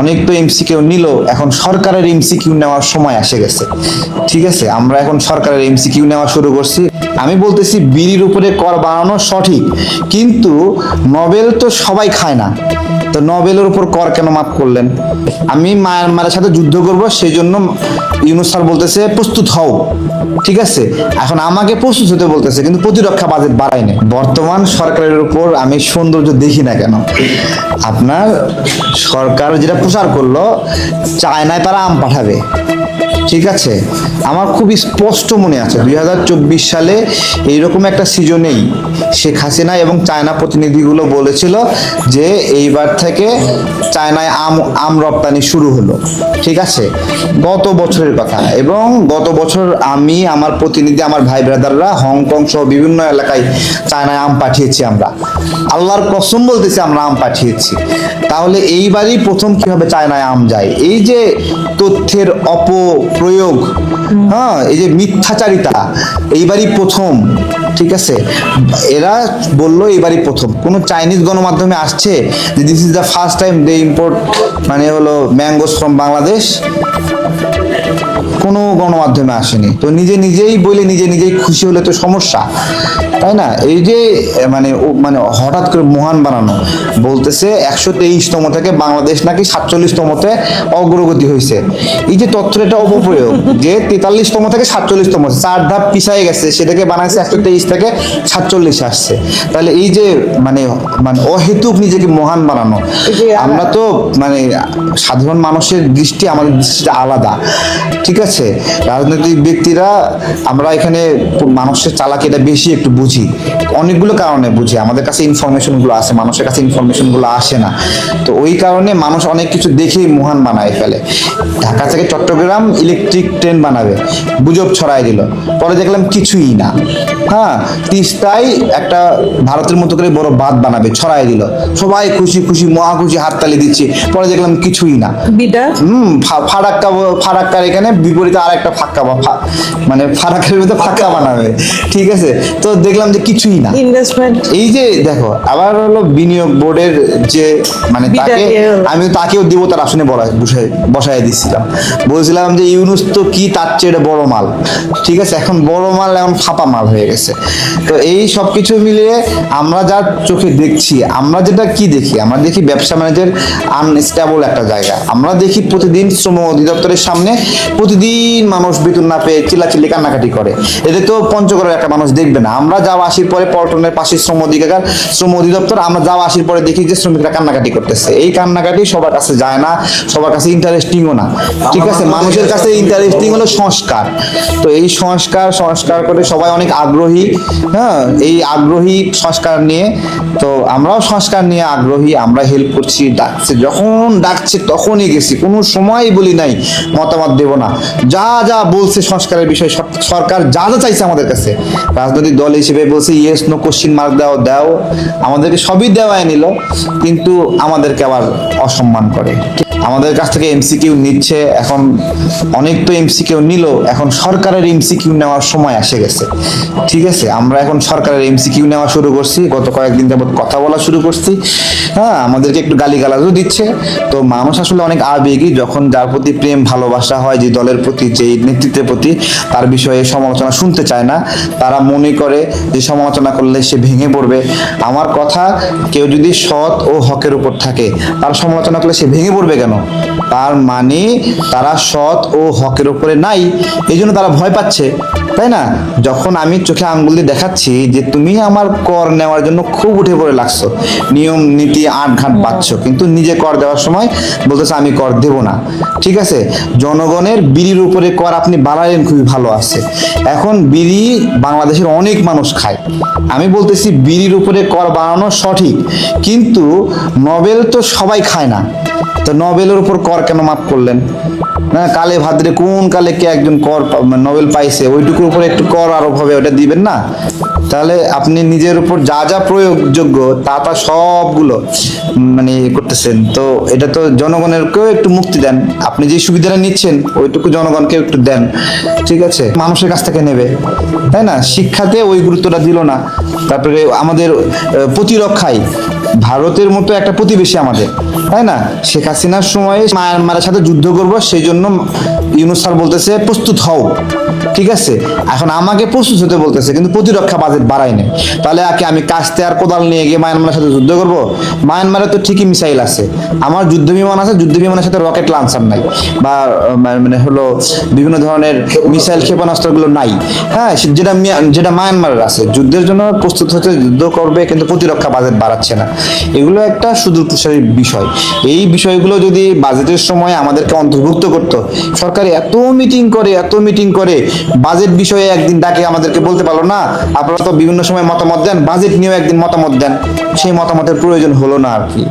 অনেক তো এমসিকিউ নিল, এখন সরকারের এমসিকিউ নেওয়ার সময় এসে গেছে। ঠিক আছে? আমরা এখন সরকারের এমসিকিউ নেওয়া শুরু করছি। আমি বলতেছি, বিড়ির উপরে কর বাড়ানো সঠিক, কিন্তু নবেল তো সবাই খায় না। তো নবেলের উপর কর কেন মাফ করলেন? আমি মায়ানমারের সাথে যুদ্ধ করব সেই জন্য ইউনুস স্যার বলতেছে, প্রস্তুত হও। ঠিক আছে? এখন আমাকে প্রস্তুত হতে বলতেছে, কিন্তু প্রতিরক্ষা বাজেট বাড়ায়নি। বর্তমান সরকারের উপর আমি সৌন্দর্য দেখি না কেন? আপনার সরকার যেটা প্রচার করল চায়নায় তারা আম পাঠাবে। ঠিক আছে? আমার খুব স্পষ্ট মনে আছে। দুই হাজার চব্বিশ সালে এইরকম একটা সিজনেই শেখ হাসিনা এবং চায়না প্রতিনিধিগুলো বলেছিল যে এইবার থেকে চায়নায় আম আম রপ্তানি শুরু হলো। ঠিক আছে? গত বছরের কথা। এবং গত বছর আমি, আমার প্রতিনিধি, আমার ভাই ব্রাদাররা হংকং সহ বিভিন্ন এলাকায় চায়নায় আম পাঠিয়েছি আমরা। আল্লাহর কসম বলতেছি আমরা আম পাঠিয়েছি। তাহলে এইবারই প্রথম কীভাবে চায়নায় আম যায়? এই যে তথ্যের অপপ্রয়োগ হ্যাঁ এই যে মিথ্যাচারিতা, এইবারই প্রথম, ঠিক আছে? এরা বলল এইবারই প্রথম। কোনো চাইনিজ গণমাধ্যমে আসছে যে this is the first time they import মানে হলো ম্যাঙ্গোস ফ্রম বাংলাদেশ কোনো গণমাধ্যমে আসেনি। তো নিজে নিজেই বলে নিজে নিজেই খুশি হলে তো সমস্যা। তাই না? এই যে মানে মানে হঠাৎ করে মহান বানানো। বলতেছে একশো তেইশতম থেকে বাংলাদেশ নাকি সাতচল্লিশতমতে অগ্রগতি হয়েছে। এই যে তথ্যের এটা অপপ্রয়োগ যে তেতাল্লিশতম থেকে সাতচল্লিশতম চার ধাপ পিছায় গেছে সেটাকে বানাইছে একশো তেইশ থেকে সাতচল্লিশ আসছে। তাহলে এই যে মানে মানে অহেতুক নিজেকে মহান বানানো আমরা তো মানে সাধারণ মানুষের দৃষ্টি আমাদের দৃষ্টিটা আলাদা। ঠিক আছে। রাজনৈতিক ব্যক্তিরা আমরা এখানে মানুষের চালাকিটা বেশি একটু বুঝি। অনেকগুলো কারণে বুঝি। আমাদের কাছে ইনফরমেশনগুলো আসে মানুষের কাছে ইনফরমেশনগুলো আসে না। তো ওই কারণে মানুষ অনেক কিছু দেখেই মহান বানায় ফেলে। ঢাকা থেকে চট্টগ্রাম ইলেকট্রিক ট্রেন বানাবে। গুজব ছড়াই দিল। পরে দেখলাম কিছুই না। হ্যাঁ তিস্তায় একটা ভারতের মতো করে বড় বাঁধ বানাবে ছড়াই দিল। সবাই খুশি খুশি মহা খুশি হাততালি দিচ্ছে। পরে দেখলাম কিছুই না। হুম ফারাক্কা ফারাক্কার এখানে বিপরীতে আর একটা ফাক্কা বা মানে ফারাক্কার ভিতরে ফাক্কা বানাবে। ঠিক আছে? তো দেখলাম যে কিছুই না। ইনভেস্টমেন্ট এই যে দেখো আবার হলো বিনিয়োগ বোর্ডের যে মানে তাকে আমি তাকেও দেবতার আসনে বসায় বসায় দিচ্ছিলাম বলছিলাম যে ইউনুস তো কি তার চেয়ে বড় মাল? ঠিক আছে এখন বড় মাল এখন ফাঁপা মাল হয়ে গেছে। তো এই সব কিছু মিলিয়ে আমরা যা চোখে দেখছি আমরা যেটা কি দেখি? আমরা দেখি ব্যবসা ম্যানেজের আনস্টেবল একটা জায়গা। আমরা দেখি প্রতিদিন শ্রম অধিদপ্তরের সামনে প্রতিদিন মানুষ বেতন না পেয়ে চিল্লাচিল্লি কান্নাকাটি করে। এদের তো পঞ্চগড়ের একটা মানুষ দেখবে না। আমরা যাওয়া আসির পরে পল্টনের পাশে শ্রম অধিকার, শ্রম অধিদপ্তর, আমরা যাওয়া আসির পরে দেখি যে শ্রমিকরা কান্নাকাটি করতেছে। এই কান্নাকাটি সবার কাছে যায় না, সবার কাছে ইন্টারেস্টিংও না। ঠিক আছে? মানুষের কাছে ইন্টারেস্টিং হলো সংস্কার। তো এই সংস্কার সংস্কার করে সবাই অনেক আগ্রহী হ্যাঁ? এই আগ্রহী সংস্কার নিয়ে, তো আমরাও সংস্কার নিয়ে আগ্রহী, আমরা হেল্প করছি। ডাকছে, যখন ডাকছে তখনই গেছি। কোনো সময় বলি নাই, মতামত দেব না। যা যা বলছে সংস্কারের বিষয়ে সরকার যা যা চাইছে আমাদের কাছে। রাজনৈতিক দল হিসেবে বলছে ইয়েস নো কোশ্চিন মার্ক দাও দাও। আমাদেরকে সবই দেওয়ায় নিল, কিন্তু আমাদেরকে আবার অসম্মান করে। আমাদের কাছ থেকে এমসিকিউ নিচ্ছে, এখন অনেক তো এমসিকিউ নিল, এখন সরকারের এমসিকিউ নেওয়ার সময় এসে গেছে। ঠিক আছে, আমরা এখন সরকারের এমসিকিউ নেওয়া শুরু করছি, গত কয়েকদিন যাবত কথা বলা শুরু করছি। হ্যাঁ আমাদেরকে একটু গালিগালাজও দিচ্ছে। তো মানুষ আসলে অনেক আবেগী, যখন যার প্রতি প্রেম, ভালোবাসা হয়, যে দলের প্রতি, যে নেতৃত্বের প্রতি, তার বিষয়ে সমালোচনা শুনতে চায় না। তারা মনে করে যে সমালোচনা করলে সে ভেঙে পড়বে। আমার কথা, কেউ যদি সৎ ও হকের উপর থাকে, তার সমালোচনা করলে সে ভেঙে পড়বে কেন? তার মানে তারা সৎ ও হকের উপরে নাই। এই জন্য তারা ভয় পাচ্ছে। তাই না? যখন আমি চোখে আঙ্গুল দিয়ে দেখাচ্ছি যে তুমি আমার কর নেওয়ার জন্য খুব উঠে পড়ে লাগছো। নিয়ম নীতি আট ঘাট পাচ্ছ কিন্তু নিজে কর দেওয়ার সময় বলতেছে আমি কর দেব না। ঠিক আছে? জনগণের বিড়ির উপরে কর আপনি বাড়ালেন খুবই ভালো আছে। এখন বিড়ি বাংলাদেশের অনেক মানুষ খায়। আমি বলতেছি বিড়ির উপরে কর বাড়ানো সঠিক। কিন্তু নবেল তো সবাই খায় না। তো নবেলের উপর কর কেন মাফ করলেন? না, কালে ভাদ্রে কোন কালে কে একজন কর মানে নোবেল পাইছে, ওইটুকুর উপরে একটু কর আরোপ হবে, ওটা দিবেন না? তাহলে আপনি নিজের উপর যা যা প্রয়োগযোগ্য তা তা সবগুলো মানে ইয়ে করতেছেন। তো এটা তো জনগণেরকেও একটু মুক্তি দেন। আপনি যে সুবিধাটা নিচ্ছেন, ওইটুকু জনগণকে একটু দেন। ঠিক আছে? মানুষের কাছ থেকে নেবে। তাই না? শিক্ষাতে ওই গুরুত্বটা দিল না। তারপরে আমাদের প্রতিরক্ষায়। ভারতের মতো একটা প্রতিবেশী আমাদের। তাই না? শেখ হাসিনার সময় মায়ানমারের সাথে যুদ্ধ করব সেই জন্য ইউনুস স্যার বলতেছে, প্রস্তুত হও। ঠিক আছে? এখন আমাকে প্রস্তুত হতে বলতেছে, কিন্তু প্রতিরক্ষা বাজেট বাড়াই নেই তাহলে আগে আমি কাস্তে আর কোদাল নিয়ে গিয়ে মায়ানমারের সাথে যুদ্ধ করব। মায়ানমারে তো ঠিকই মিসাইল আছে। আমার যুদ্ধ বিমান আছে, যুদ্ধ বিমানের সাথে রকেট লঞ্চার নাই। বা মানে হলো বিভিন্ন ধরনের মিসাইল ক্ষেপণাস্ত্রগুলো নাই। হ্যাঁ যেটা যেটা মায়ানমারের আছে। যুদ্ধের জন্য প্রস্তুত হতে যুদ্ধ করবে, কিন্তু প্রতিরক্ষা বাজেট বাড়াচ্ছে না। এগুলো একটা সুদূর প্রসারী বিষয়। এই বিষয়গুলো যদি বাজেটের সময় আমাদেরকে অন্তর্ভুক্ত করত, সরকার এত মিটিং করে, এত মিটিং করে বাজেট বিষয়ে একদিন ডাকে আমাদেরকে বলতে পারল না, আপনারা তো বিভিন্ন সময় মতামত দেন বাজেট নিয়েও একদিন মতামত দেন, সেই মতামতের প্রয়োজন হলো না আর কি।